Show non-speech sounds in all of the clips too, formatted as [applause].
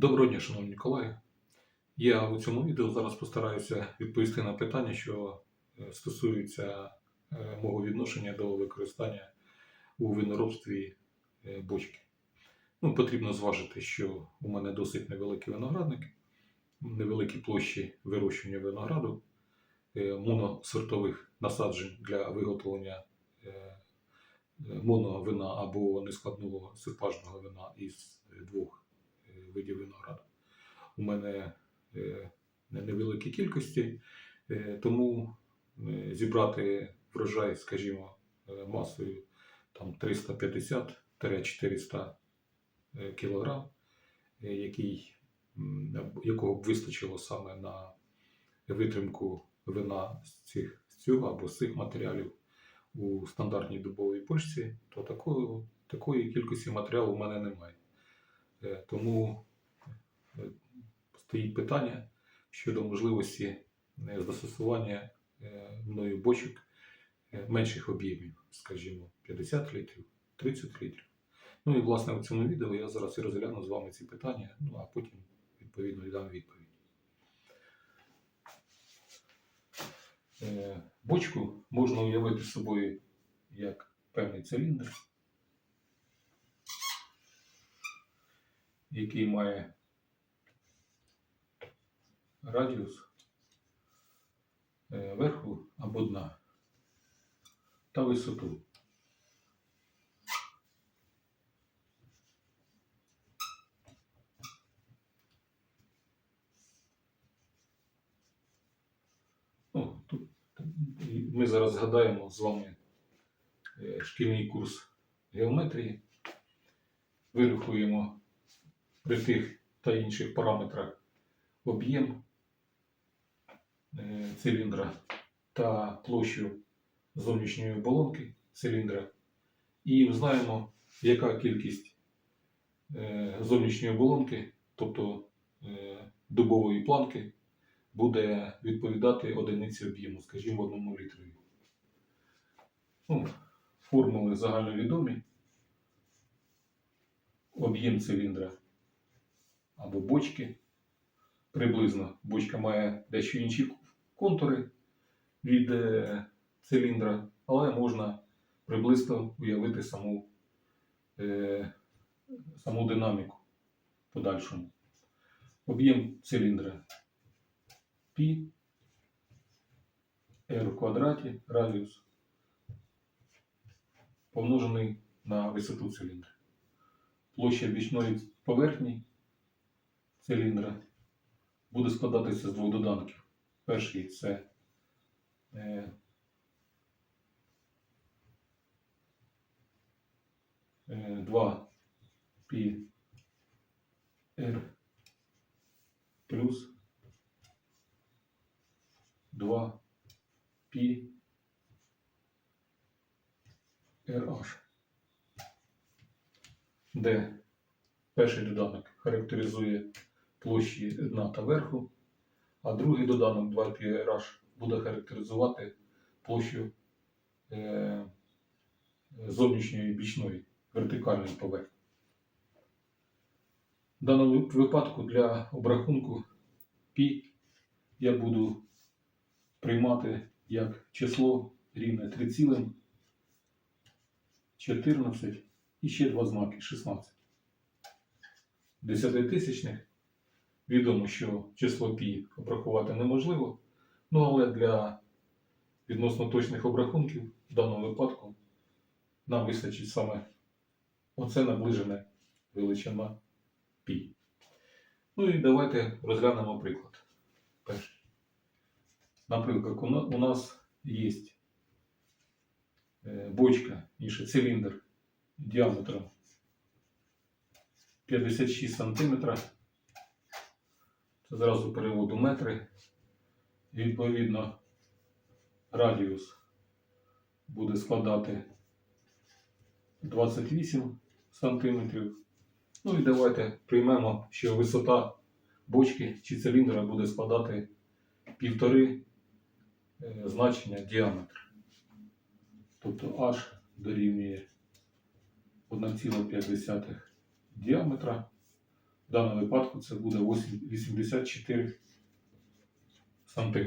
Доброго дня, шановні колеги. Я у цьому відео зараз постараюся відповісти на питання, що е, стосуються е, мого відношення до використання у виноробстві е, бочки. Ну, потрібно зважити, що у мене досить невеликий виноградник, невеликі площі вирощування винограду, моносортових насаджень для виготовлення моновина або нескладного сипажного вина із двох видів винограду. У мене е, невеликі кількості, е, тому е, зібрати врожай, скажімо, масою там 350-400 е, кг, який, якого б вистачило саме на витримку вина з цих з цього або з цих матеріалів у стандартній дубовій почці, то такої, такої кількості матеріалу в мене немає. Е, Тому е, стоїть питання щодо можливості е, застосування мною бочок менших об'ємів, скажімо, 50 літрів, 30 літрів. Ну і власне в цьому відео я зараз і розгляну з вами ці питання, ну а потім відповідно і дам відповідь. Бочку можна уявити собою як певний циліндр, який має радіус е, верху або дна та висоту. Ну, тут ми зараз згадаємо з вами е, шкільний курс геометрії, вирахуємо при тих та інших параметрах об'єм е, циліндра та площу зовнішньої оболонки циліндра і знаємо, яка кількість е, зовнішньої оболонки, тобто е, дубової планки, буде відповідати одиниці об'єму, скажімо, одному літрові. Ну, формули загальновідомі. Об'єм циліндра або бочки. Приблизно бочка має дещо інші контури від е, циліндра, але можна приблизно уявити саму, е, саму динаміку подальшому. Об'єм циліндра π r в квадраті радіус помножений на висоту циліндра. Площа бічної поверхні циліндра буде складатися з двох доданків. Перший це е, е, 2 π r плюс 2 π RH, де перший доданок характеризує площі дна та верху, а другий доданок 2 π RH буде характеризувати площу е, зовнішньої бічної вертикальної поверхні. В даному випадку для обрахунку π я буду приймати як число рівне 3,14 і ще два знаки 16. Десятитисячних. Відомо, що число π обрахувати неможливо, ну але для відносно точних обрахунків в даному випадку нам вистачить саме оце наближене величина π. Ну і давайте розглянемо приклад. Перший. Наприклад, у нас є е, бочка, інше циліндр діаметром 56 см. Зразу переводу метри. Відповідно, радіус буде складати 28 см. Ну і давайте приймемо, що висота бочки чи циліндра буде складати півтори е, значення діаметр. Тобто H дорівнює 1,5 діаметра В даному випадку це буде 84 см.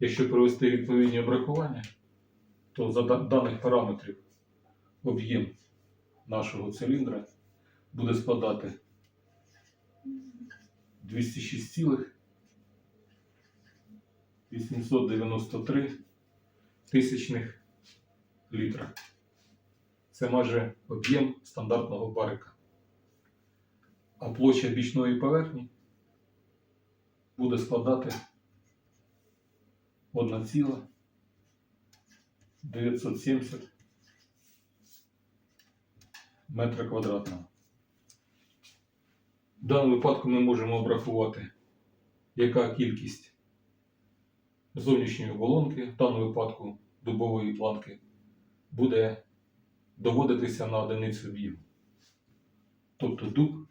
Якщо провести відповідні обрахування, то за даних параметрів об'єм нашого циліндра буде складати 206,893 тисячних літра. Це майже об'єм стандартного барика. А площа бічної поверхні буде складати 1,970 метра квадратного. В даному випадку ми можемо обрахувати, яка кількість зовнішньої оболонки, в даному випадку дубової планки, буде доводитися на одиницю об'єму. Тобто дуб,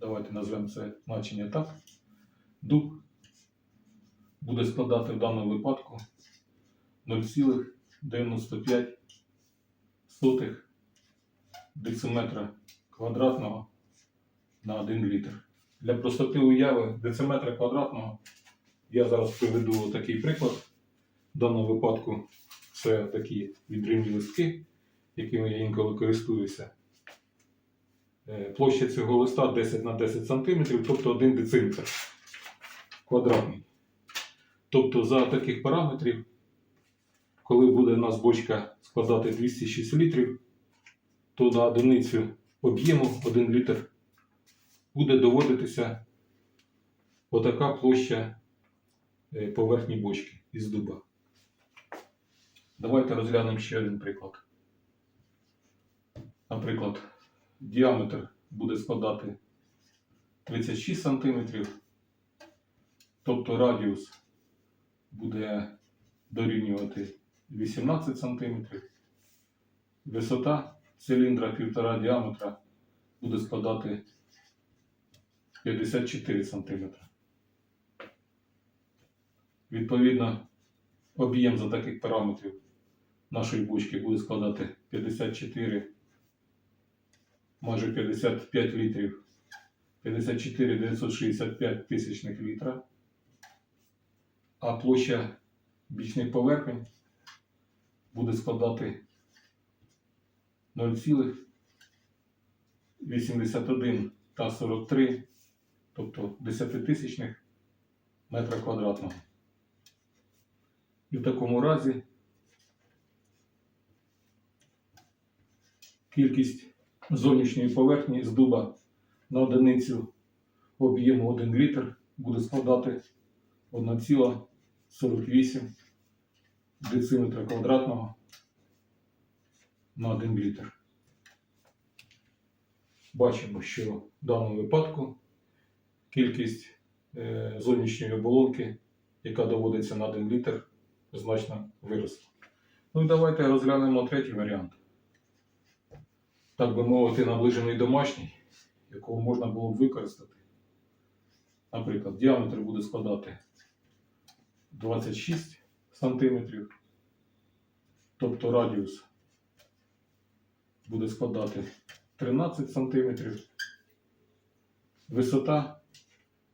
давайте назвемо це значення так, дуб буде складати в даному випадку 0,95 дециметра квадратного на 1 літр. Для простоти уяви дециметра квадратного я зараз приведу такий приклад. В даному випадку це такі відривні листки, якими я інколи користуюся. Е, Площа цього листа 10 на 10 см, тобто 1 дециметр квадратний. Тобто за таких параметрів, коли буде у нас бочка складати 206 літрів, то на одиницю об'єму 1 літр буде доводитися отака площа е, поверхні бочки із дуба. Давайте розглянемо ще один приклад. Наприклад, діаметр буде складати 36 см, тобто радіус буде дорівнювати 18 см, висота циліндра 1,5 діаметра буде складати 54 см. Відповідно, об'єм за таких параметрів нашої бочки буде складати 54, майже 55 літрів, 54 965 тисячних літра, а площа бічних поверхень буде складати 0,81 та 43, тобто 10 тисячних метра квадратного. І в такому разі кількість зовнішньої поверхні з дуба на одиницю об'єму 1 літр буде складати 1,48 дециметра квадратного на 1 літр. Бачимо, що в даному випадку кількість е, зовнішньої оболонки, яка доводиться на 1 літр, значно виросла. Ну і давайте розглянемо третій варіант. Так би мовити, наближений домашній, якого можна було б використати. Наприклад, діаметр буде складати 26 см, тобто радіус буде складати 13 см, висота,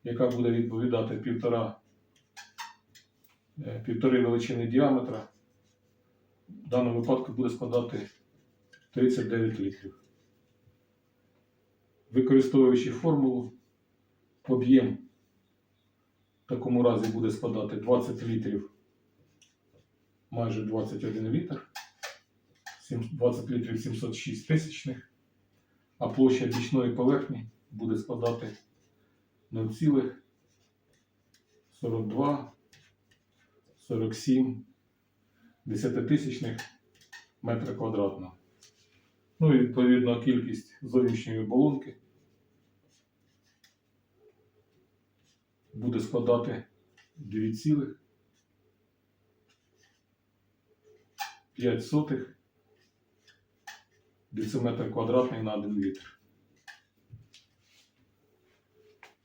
яка буде відповідати півтора е, півтори величини діаметра, в даному випадку буде складати 39 літрів. Використовуючи формулу, об'єм в такому разі буде складати 20 літрів, майже 21 літр, 20 літрів 706 тисячних, а площа бічної поверхні буде складати 0,42 47 десятитисячних метра квадратного. Ну і відповідно кількість зовнішньої оболонки буде складати 2,5 дециметр квадратний на 1 літр.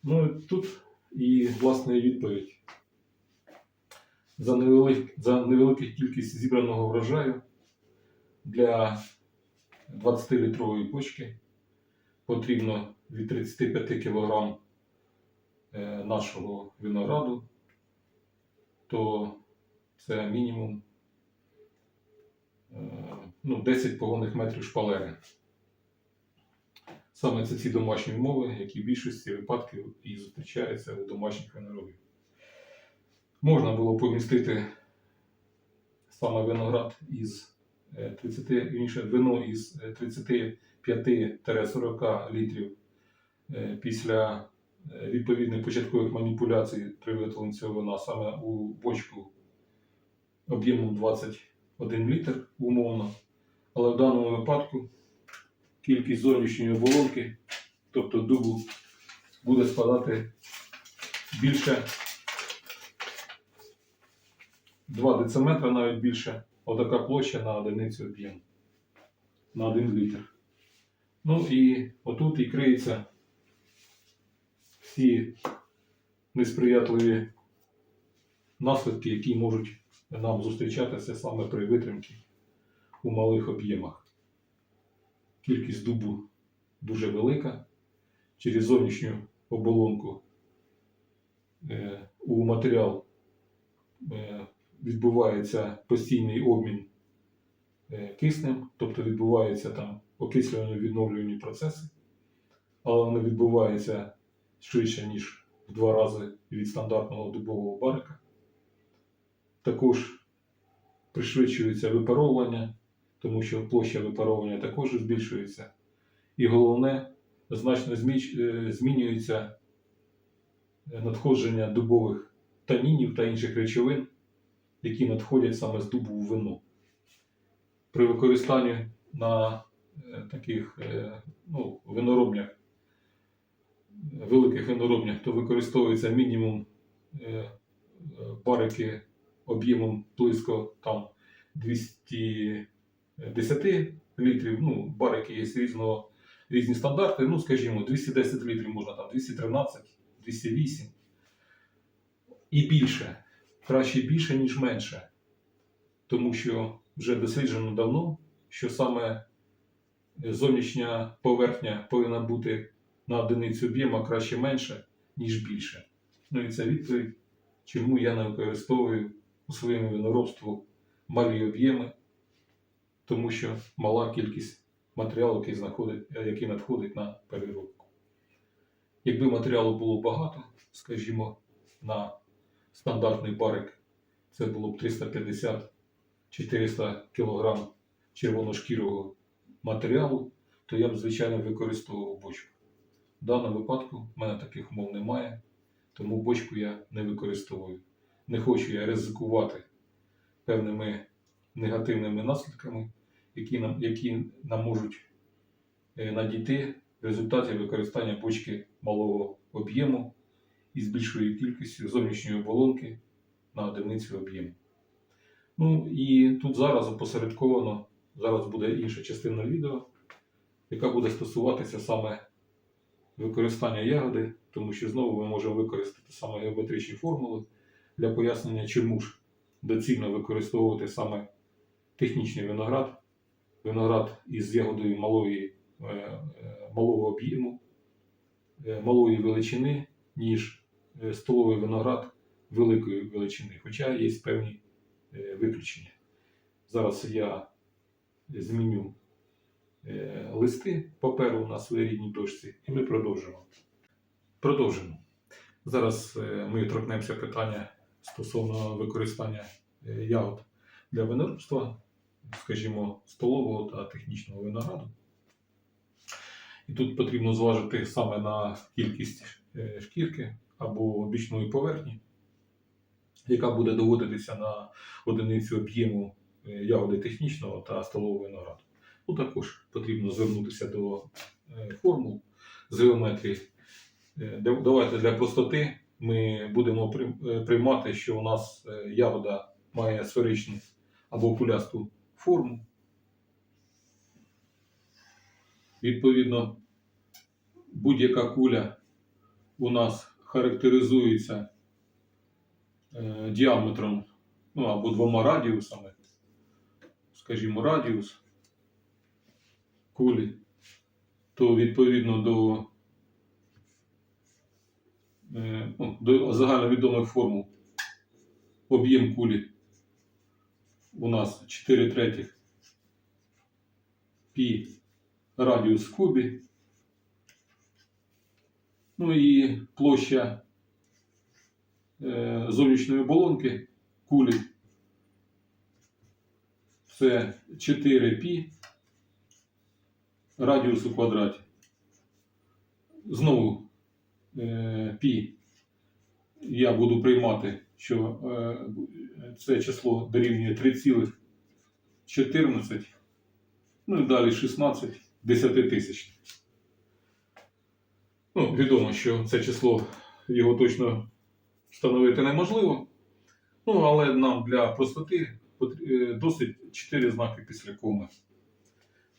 Ну і тут і власне відповідь. За, невелик, за невелику кількість зібраного врожаю для 20-літрової бочки потрібно від 35 кг нашого винограду, то це мінімум е, ну, 10 погонних метрів шпалери. Саме це ці домашні умови, які в більшості випадків і зустрічаються у домашніх виноробів. Можна було помістити саме виноград із е, 30, інше вино із е, 35-40 літрів е, після е, відповідних початкових маніпуляцій при виготовленні вина саме у бочку об'ємом 21 літр умовно. Але в даному випадку кількість зовнішньої оболонки, тобто дубу, буде складати більше 2 дециметра, навіть більше. Отака площа на одиницю об'єму. На 1 літр. Ну і отут і криються всі несприятливі наслідки, які можуть нам зустрічатися саме при витримці у малих об'ємах. Кількість дубу дуже велика. Через зовнішню оболонку е, у матеріал е, відбувається постійний обмін е, киснем, тобто відбуваються там окислювально відновлювані процеси, але вони відбуваються швидше, ніж в два рази від стандартного дубового барика. Також пришвидшується випаровування, тому що площа випаровування також збільшується. І головне, значно е, змінюється е, надходження дубових танінів та інших речовин, які надходять саме з дубу в вино. При використанні на е, таких ну, виноробнях, великих виноробнях, то використовується мінімум е, е, барики об'ємом близько там 210 літрів. Ну, барики є різного, різні стандарти. Ну, скажімо, 210 літрів можна там 213, 208 і більше. Краще більше, ніж менше. Тому що вже досліджено давно, що саме зовнішня поверхня повинна бути на одиницю об'єма краще менше, ніж більше. Ну і це відповідь, чому я не використовую у своєму виноробству малі об'єми, тому що мала кількість матеріалу, який, знаходить, який надходить на переробку. Якби матеріалу було багато, скажімо, на стандартний барик це було б 350-400 кг червоношкірого матеріалу, то я б, звичайно, використовував бочку. В даному випадку в мене таких умов немає, тому бочку я не використовую. Не хочу я ризикувати певними негативними наслідками, які нам, які нам можуть е, надійти в результаті використання бочки малого об'єму із більшою кількістю зовнішньої оболонки на одиницю об'єму. Ну і тут зараз опосередковано, зараз буде інша частина відео, яка буде стосуватися саме використання ягоди, тому що знову ми можемо використати саме геометричні формули для пояснення, чому ж доцільно використовувати саме технічний виноград, виноград із ягодою малої, е, е, малого об'єму, е, малої величини, ніж столовий виноград великої величини, хоча є певні виключення. Зараз я зміню листи паперу на своїй рідній дошці, і ми продовжимо. Продовжимо. Зараз е, ми торкнемося питання стосовно використання е, ягод для виноробства, скажімо, столового та технічного винограду. І тут потрібно зважити саме на кількість е, шкірки або бічної поверхні, яка буде доводитися на одиницю об'єму е, ягоди технічного та столового винограду. Ну, також потрібно звернутися до е, формул з геометрії. Е, Давайте для простоти ми будемо е, приймати, що у нас ягода має сферичну або кулясту форму. Відповідно, будь-яка куля у нас характеризується діаметром ну, або двома радіусами, скажімо, радіус кулі, то відповідно до е, ну, до загальновідомих формул. Об'єм кулі у нас 4 третіх пі радіус в кубі. Ну і площа е, зовнішньої оболонки кулі це 4 пі радіус у квадраті. Знову е, пі я буду приймати, що е, це число дорівнює 3,14, ну і далі 16 десятитисячних. Ну, відомо, що це число його точно встановити неможливо. Ну, але нам для простоти е, досить 4 знаки після коми.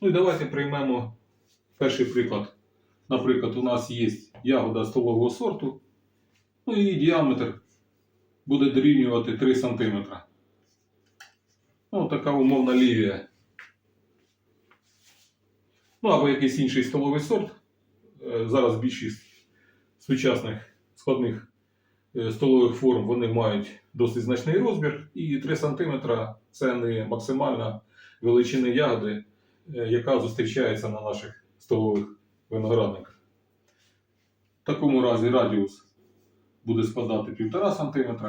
Ну і давайте приймемо перший приклад. Наприклад, у нас є ягода столового сорту, ну і діаметр буде дорівнювати 3 см. Ну, така умовна лівія. Ну, або якийсь інший столовий сорт. Е, Зараз більшість сучасних складних е, столових форм вони мають досить значний розмір, і 3 см це не максимальна величина ягоди, яка зустрічається на наших столових виноградниках. В такому разі радіус буде складати 1,5 см.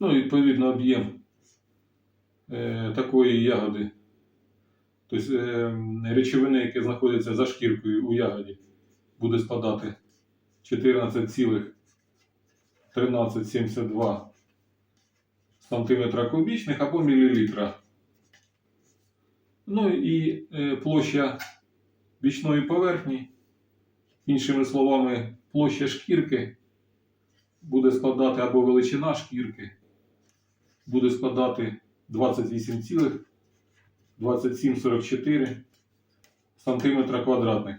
Ну, і відповідно, об'єм е, такої ягоди, тобто е, речовини, які знаходяться за шкіркою у ягоді, буде складати 14,1372 см кубічних або мілілітра. Ну і е, площа бічної поверхні, іншими словами, площа шкірки буде складати або величина шкірки буде складати 28,2744 см квадратних.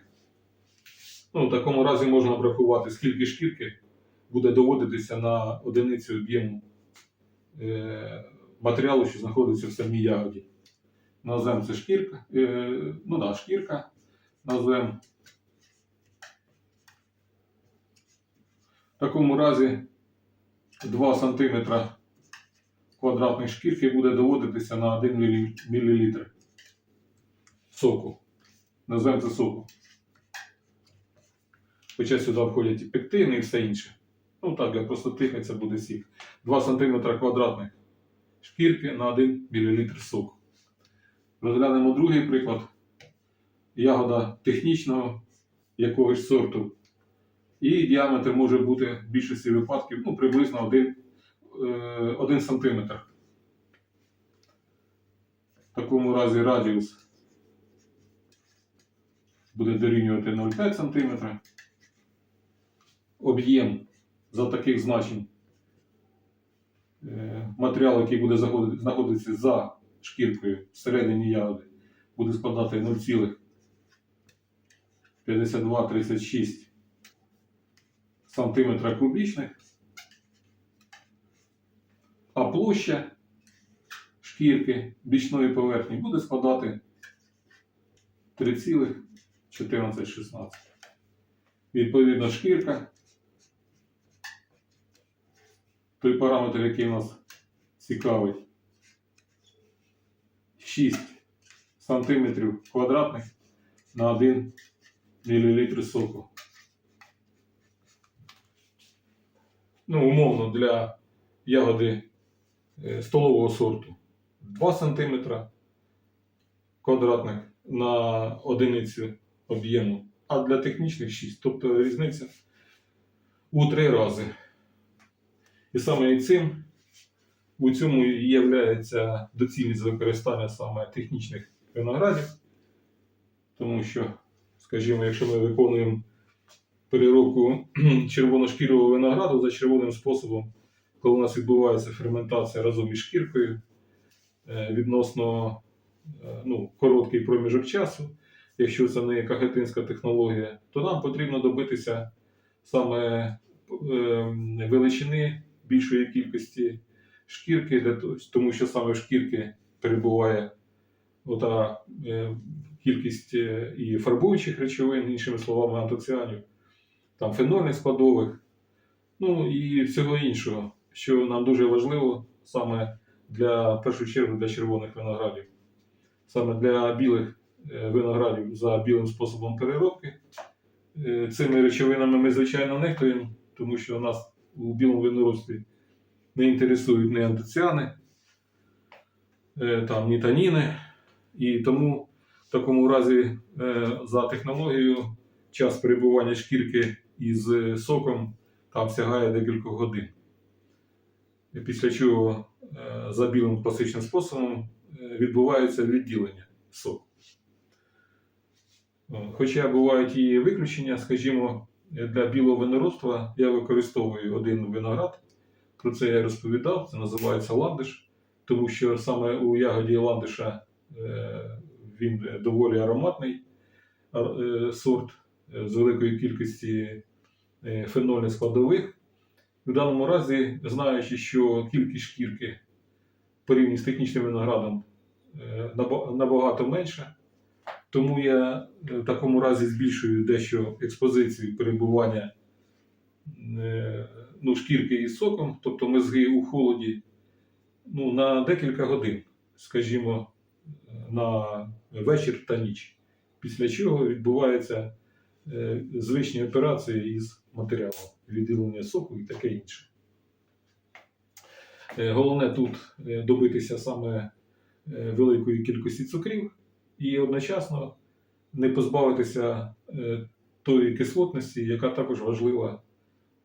Ну, в такому разі можна обрахувати, скільки шкірки буде доводитися на одиницю об'єму матеріалу, що знаходиться в самій ягоді. Назвемо це шкірка. Е, ну да, шкірка. Назвемо. В такому разі 2 см квадратних шкірки буде доводитися на 1 мл соку. Назвемо це соку. Хоча сюди входять і пектини і все інше. Ну так, для простоти це буде сік. 2 см квадратних шкірки на 1 мл соку. Розглянемо другий приклад. Ягода технічного якогось сорту. І діаметр може бути в більшості випадків ну, приблизно 1, е, 1 см. В такому разі радіус буде дорівнювати 0,5 см. Об'єм за таких значень матеріал, який буде знаходитися за шкіркою всередині ягоди, буде складати 0,5236 см кубічних, а площа шкірки бічної поверхні буде складати 3,1416. Відповідно, шкірка, той параметр, який нас цікавить, 6 см квадратних на 1 мл соку. Ну, умовно, для ягоди е, столового сорту 2 см квадратних на одиницю об'єму, а для технічних 6, тобто різниця у 3 рази. І саме цим у цьому і є доцільність використання саме технічних виноградів, тому що, скажімо, якщо ми виконуємо переробку [clears throat] червоношкірого винограду за червоним способом, коли у нас відбувається ферментація разом із шкіркою е, відносно е, ну, короткий проміжок часу, якщо це не кагетинська технологія, то нам потрібно добитися саме е, величини більшої кількості шкірки, тому що саме в шкірки перебуває ота е, кількість е, і фарбуючих речовин, іншими словами, антоціанів, там фенольних складових, ну і всього іншого, що нам дуже важливо саме для в першу чергу для червоних виноградів. Саме для білих е, виноградів за білим способом переробки. Цими речовинами ми, звичайно, нехтуємо, тому що нас у білому виноробстві не інтересують ні антоціани, е, там, ні таніни. І тому в такому разі е, за технологією час перебування шкірки із е, соком там сягає декілька годин. Після чого за білим класичним способом відбувається відділення соку. Хоча бувають і виключення, скажімо, для білого виноробства я використовую один виноград. Про це я розповідав, це називається ландиш, тому що саме у ягоді ландиша е, він доволі ароматний е, сорт е, з великою кількістю е, фенольних складових. В даному разі, знаючи, що кількість шкірки порівняно з технічним виноградом набагато менша, тому я е, в такому разі збільшую дещо експозицію перебування е, ну, шкірки із соком, тобто мезги у холоді, ну, на декілька годин, скажімо, на вечір та ніч. Після чого відбуваються е, звичні операції із матеріалом, відділення соку і таке інше. Е, Головне тут е, добитися саме е, великої кількості цукрів і одночасно не позбавитися е, тої кислотності, яка також важлива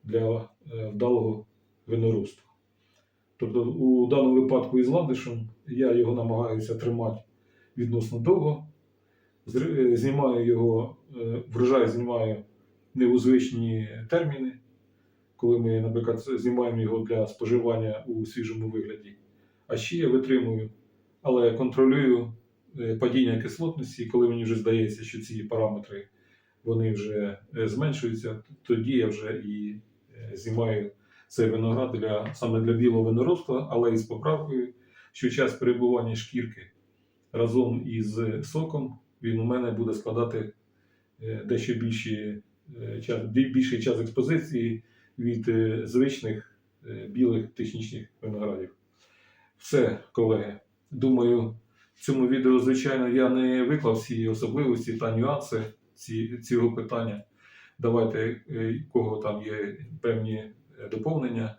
для е, вдалого виноробства. Тобто, у даному випадку із ландишем я його намагаюся тримати відносно довго. Е, Знімаю його, врожай знімаю не у звичні терміни, коли ми, наприклад, знімаємо його для споживання у свіжому вигляді. А ще я витримую, але контролюю падіння кислотності, коли мені вже здається, що ці параметри вони вже е, зменшуються, тоді я вже і е, знімаю цей виноград для, саме для білого виноробства, але із поправкою, що час перебування шкірки разом із соком він у мене буде складати е, дещо більші, е, час, більший час експозиції від е, звичних е, білих технічних виноградів. Все, колеги. Думаю, в цьому відео, звичайно, я не виклав всі особливості та нюанси цього питання. Давайте, е, у кого там є певні е, доповнення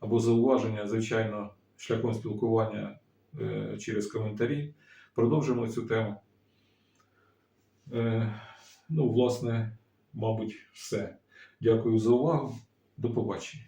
або зауваження, звичайно, шляхом спілкування е, через коментарі. Продовжимо цю тему. Е, Ну, власне, мабуть, все. Дякую за увагу. До побачення.